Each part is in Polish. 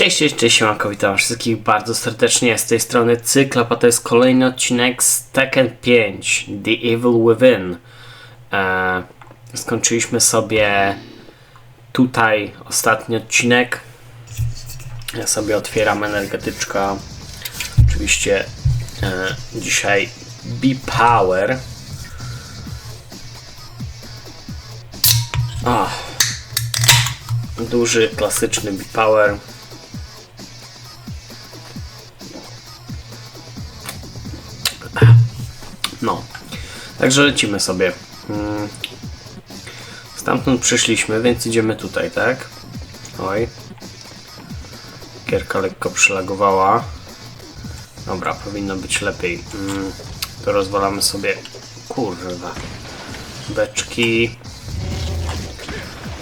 Cześć, cześć, cześć, siemanko, witam wszystkich bardzo serdecznie z tej strony Cyklop, a to jest kolejny odcinek z Tekken 5, The Evil Within. E, skończyliśmy sobie tutaj ostatni odcinek. Ja sobie otwieram energetyczka. Oczywiście e, dzisiaj B-Power. O, duży, klasyczny B-Power. No, także lecimy sobie. Mm. Stamtąd przyszliśmy, więc idziemy tutaj, tak? Oj. Gierka lekko przylagowała. Dobra, powinno być lepiej. Mm. To rozwalamy sobie. Kurwa. Beczki.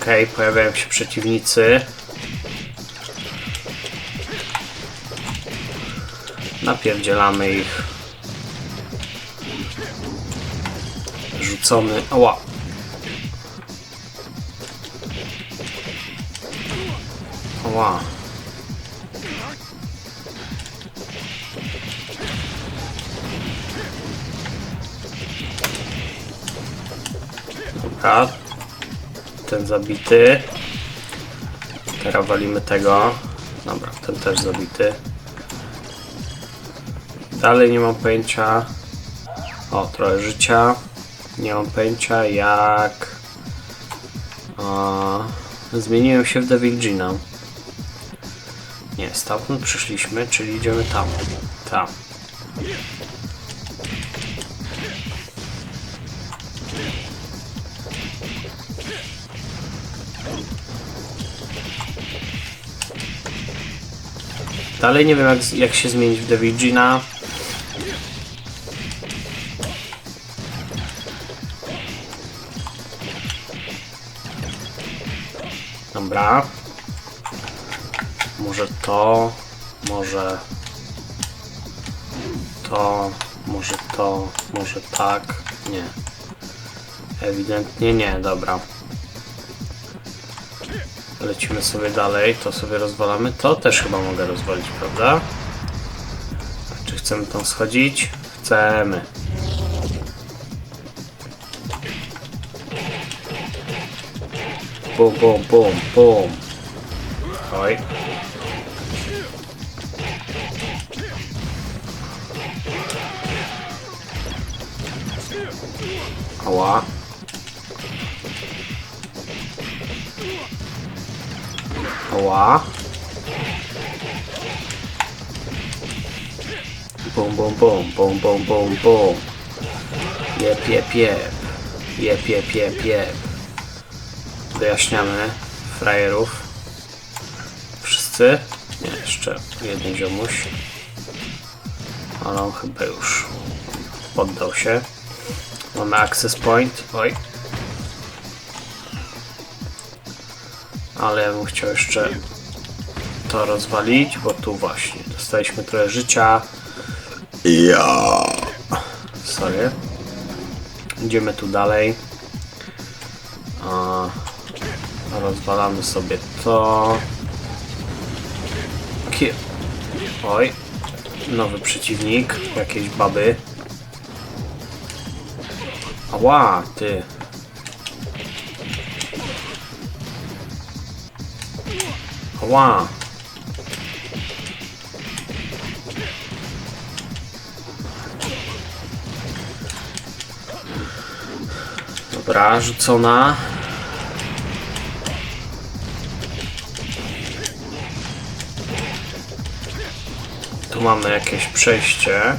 Okej, pojawiają się przeciwnicy. Napierdzielamy ich. Rzucony. Ała. Ała. Dobra. Ten zabity. Teraz walimy tego. Dobra, ten też zabity. Dalej nie mam pojęcia. O, trochę życia. Nie mam pojęcia jak... O, zmieniłem się w Devil Gina. Nie, stamtąd przyszliśmy, czyli idziemy tam. Tam. Dalej nie wiem jak, jak się zmienić w Devil Dobra. Może to, może to, może to, może tak. Nie. Ewidentnie nie, dobra. Lecimy sobie dalej, to sobie rozwalamy. To też chyba mogę rozwalić, prawda? Czy chcemy tam schodzić? Chcemy. Bum, bum, bum, bum. Oj. Ała. Ała. Bum, bum, bum, bum, bum, bum, bum. Jep, jep, jep. Jep, jep, jep, jep. Wyjaśniamy frajerów. Wszyscy? Nie, jeszcze jeden ziomuś. Ale on chyba już poddał się. Mamy access point. Oj. Ale ja bym chciał jeszcze to rozwalić, bo tu właśnie dostaliśmy trochę życia. Ja. Sorry. Idziemy tu dalej. Rozwalamy sobie to. Ki Oj. Nowy przeciwnik. Jakieś baby. Ała, ty. Ała. Dobra, rzucona. Mamy jakieś przejście.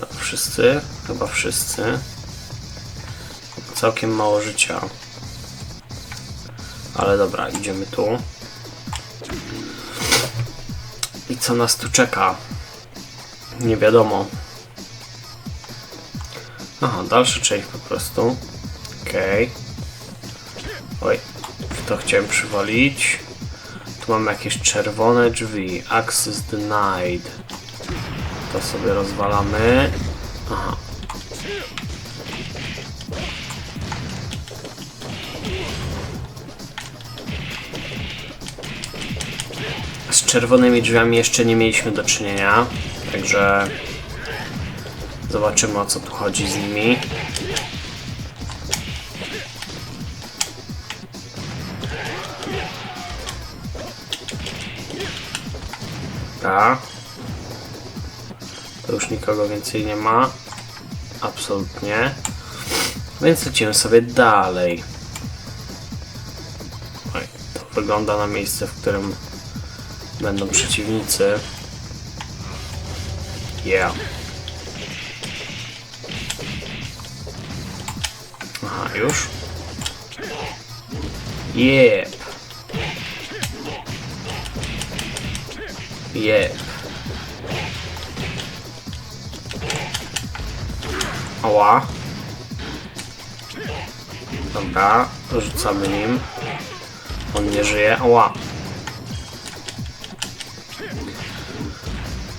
No, wszyscy, chyba wszyscy. Całkiem mało życia. Ale dobra, idziemy tu. I co nas tu czeka? Nie wiadomo. Aha, dalszy część po prostu. Okej. Okay. Oj, to chciałem przywalić. Tu mamy jakieś czerwone drzwi. Access denied. To sobie rozwalamy. Aha. czerwonymi drzwiami jeszcze nie mieliśmy do czynienia, także zobaczymy o co tu chodzi z nimi. Dobra. To już nikogo więcej nie ma. Absolutnie. Więc lecimy sobie dalej. Oj, to wygląda na miejsce, w którym będą przeciwnicy. Yeah. Aha, już? Yep. Yep. Ała. Dobra, rzucamy nim. On nie żyje. Ała.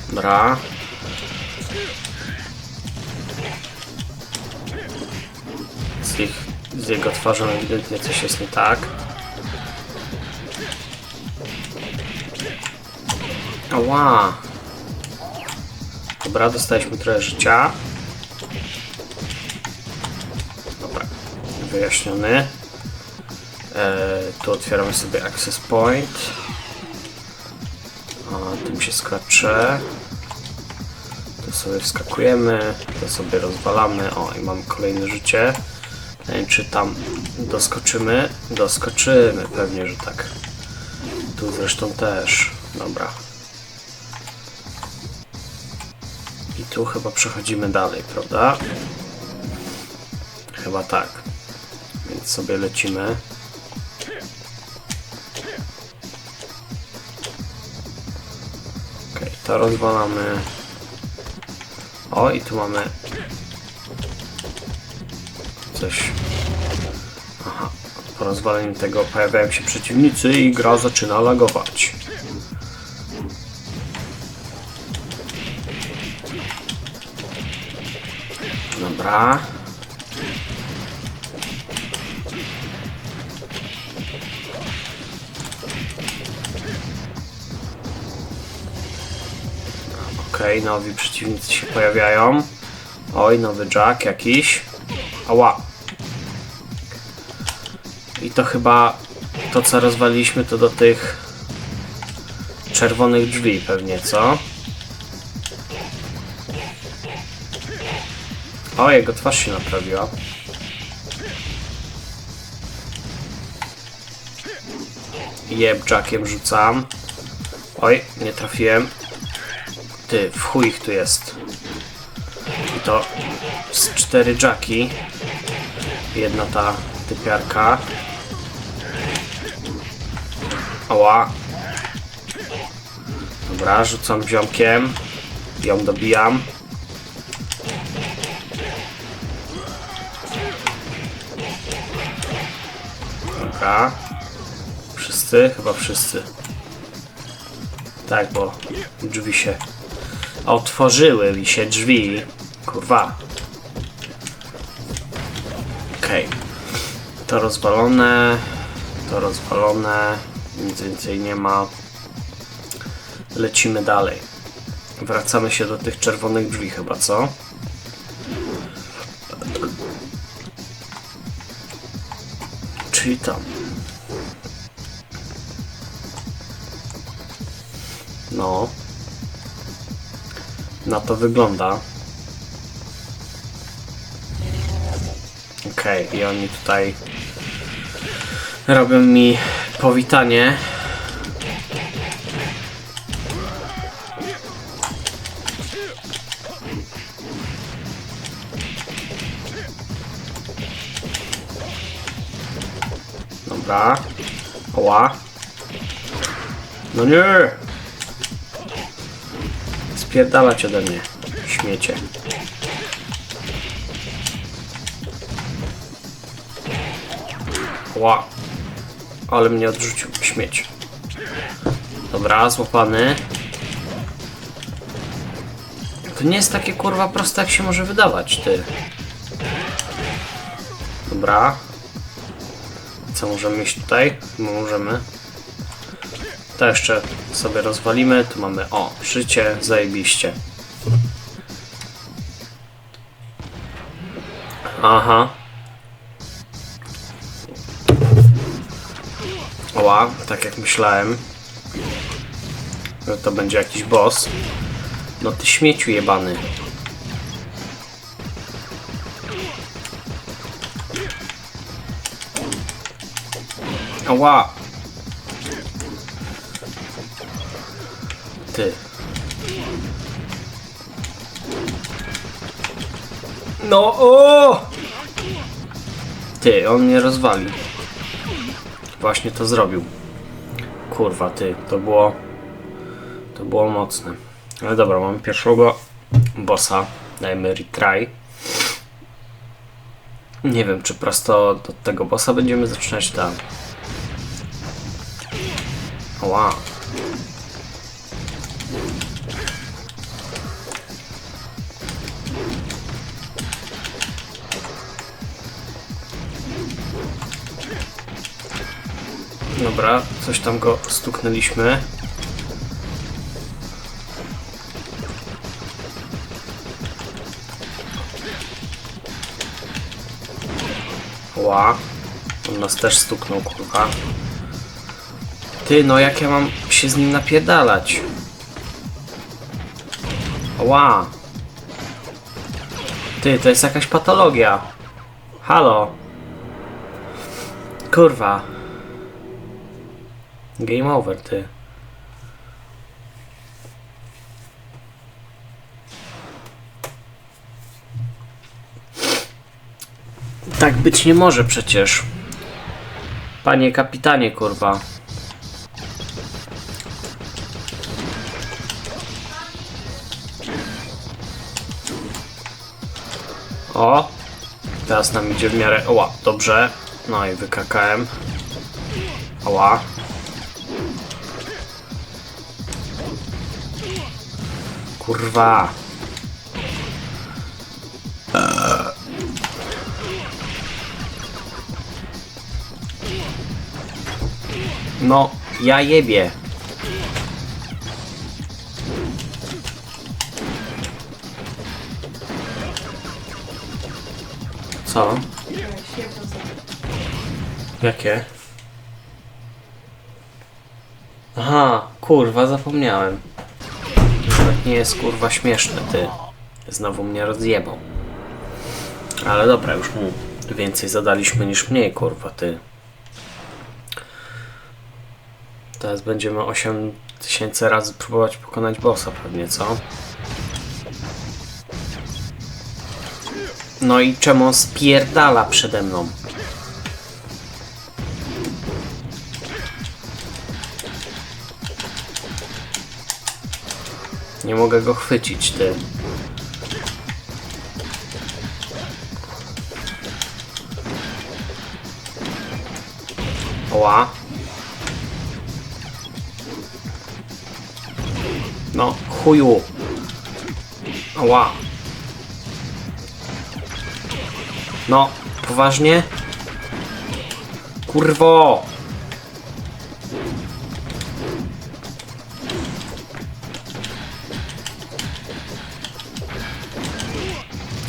Dobra. Z, ich, z jego twarzą ewidentnie coś jest nie tak. Ała. Dobra, dostaliśmy trochę życia. Dobra, wyjaśniony. E, tu otwieramy sobie access point. A, tym się skacze. Tu sobie wskakujemy, to sobie rozwalamy. O, i mamy kolejne życie. Wiem, czy tam doskoczymy. Doskoczymy, pewnie, że tak. Tu zresztą też. Dobra. Tu chyba przechodzimy dalej, prawda? Chyba tak. Więc sobie lecimy. Ok, to rozwalamy. O, i tu mamy coś. Aha, po rozwaleniu tego pojawiają się przeciwnicy i gra zaczyna lagować. Dobra. Okej, nowi przeciwnicy się pojawiają. Oj, nowy Jack jakiś. Ała. I to chyba to co rozwaliliśmy to do tych czerwonych drzwi pewnie, co? O, jego twarz się naprawiła. Jeb, jackiem rzucam. Oj, nie trafiłem. Ty, w chuj ich tu jest. I to z cztery jacki. Jedna ta typiarka. Oła. Dobra, rzucam ziomkiem. Ją dobijam. Dobra. Wszyscy? Chyba wszyscy. Tak, bo drzwi się otworzyły mi się drzwi. Kurwa. Okej. To rozwalone. To rozwalone. Nic więcej nie ma. Lecimy dalej. Wracamy się do tych czerwonych drzwi chyba, co? Tam. No. Na to wygląda. Okej, i oni tutaj robią mi powitanie. Dobra. Oła. No nie! Spierdalać ode mnie. Śmiecie. Ła. Ale mnie odrzucił śmieć. Dobra, złapany. To nie jest takie kurwa proste jak się może wydawać, ty. Dobra. Co możemy iść tutaj? No, możemy. To jeszcze sobie rozwalimy. Tu mamy, o, życie, zajebiście. Aha. Oła, tak jak myślałem. Że to będzie jakiś boss. No ty śmieciu jebany. Ała. Ty. No o! Ty, on mnie rozwali. Właśnie to zrobił. Kurwa, ty, to było... To było mocne. Ale dobra, mamy pierwszego bossa. Dajmy retry. Nie wiem, czy prosto do tego bossa będziemy zaczynać tam. Ła. Dobra, coś tam go stuknęliśmy. Ła. On nas też stuknął, kurwa. Ty, no jak ja mam się z nim napierdalać? Ła. Ty, to jest jakaś patologia. Halo. Kurwa. Game over, ty. Tak być nie może przecież. Panie kapitanie, kurwa. O! Teraz nam idzie w miarę... Oła, dobrze. No i wykakałem. Oła. Kurwa. No, ja jebie. Co? Jakie? Aha, kurwa, zapomniałem. Nawet nie jest kurwa śmieszne, ty. Znowu mnie rozjebał. Ale dobra, już mu więcej zadaliśmy niż mniej, kurwa, ty. Teraz będziemy 8000 razy próbować pokonać bossa pewnie, co? No i czemu spierdala przede mną? Nie mogę go chwycić, ty. Oła. No, chuju. Ała. No, poważnie? Kurwo!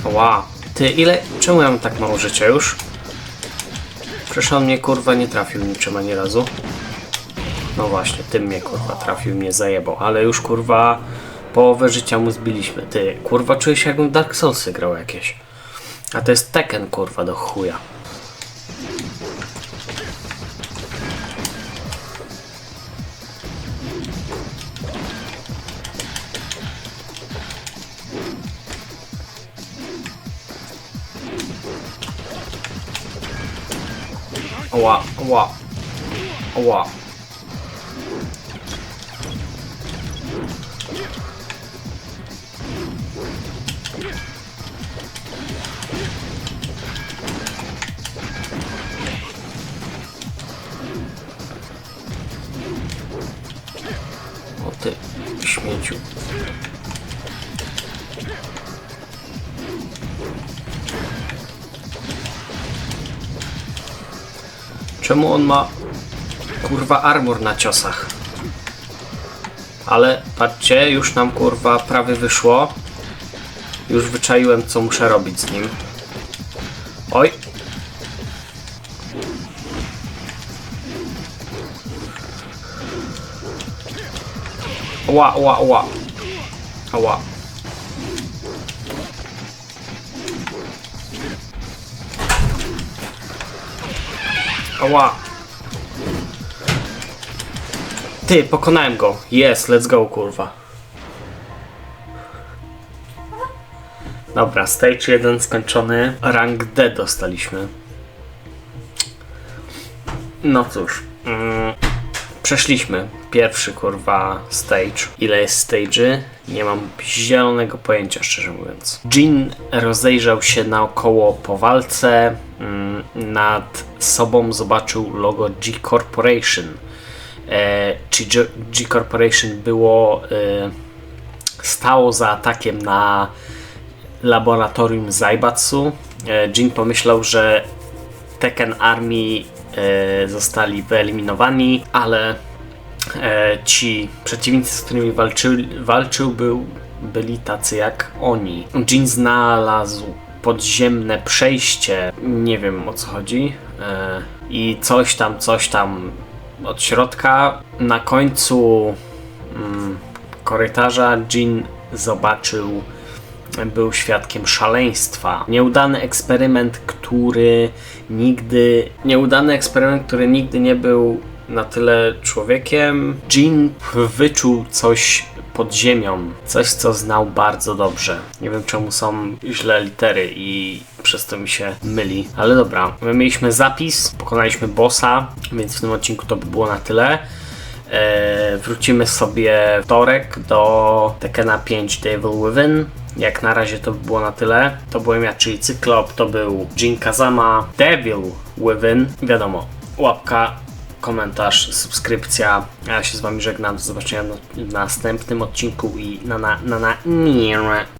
Ła. Ty, ile... Czemu ja mam tak mało życia już? Przecież on mnie kurwa nie trafił niczym ani razu. No właśnie, tym mnie kurwa trafił, mnie zajebał, ale już kurwa połowę życia mu zbiliśmy. Ty, kurwa czuję się jakbym Dark Soulsy grał jakieś. A to jest Tekken kurwa do chuja. Ła, ła, ła. Czemu on ma kurwa armor na ciosach? Ale patrzcie, już nam kurwa prawie wyszło. Już wyczaiłem co muszę robić z nim. Oj. Ła, ła, ła. Ała. Ała. Ty, pokonałem go. Jest, let's go, kurwa. Dobra, stage 1 skończony. Rank D dostaliśmy. No cóż. Mm, przeszliśmy pierwszy, kurwa, stage. Ile jest stage'y? Nie mam zielonego pojęcia, szczerze mówiąc. Jin rozejrzał się naokoło po walce. Mm, nad sobą zobaczył logo G Corporation. E, czy G, Corporation było... E, stało za atakiem na laboratorium Zaibatsu. E, Jin pomyślał, że Tekken Army zostali wyeliminowani, ale e, ci przeciwnicy, z którymi walczył, walczył był, byli tacy jak oni. Jin znalazł podziemne przejście, nie wiem o co chodzi, e, i coś tam, coś tam od środka. Na końcu mm, korytarza Jin zobaczył był świadkiem szaleństwa. Nieudany eksperyment, który nigdy. Nieudany eksperyment, który nigdy nie był na tyle człowiekiem. Jean wyczuł coś pod ziemią, coś co znał bardzo dobrze. Nie wiem czemu są źle litery i przez to mi się myli. Ale dobra, my mieliśmy zapis, pokonaliśmy bossa, więc w tym odcinku to by było na tyle. E, wrócimy sobie wtorek do Tekena 5 Devil Within. Jak na razie to by było na tyle. To byłem ja, czyli Cyklop, to był Jin Kazama, Devil Within. Wiadomo, łapka, komentarz, subskrypcja. Ja się z wami żegnam. Do zobaczenia w następnym odcinku i na na na na.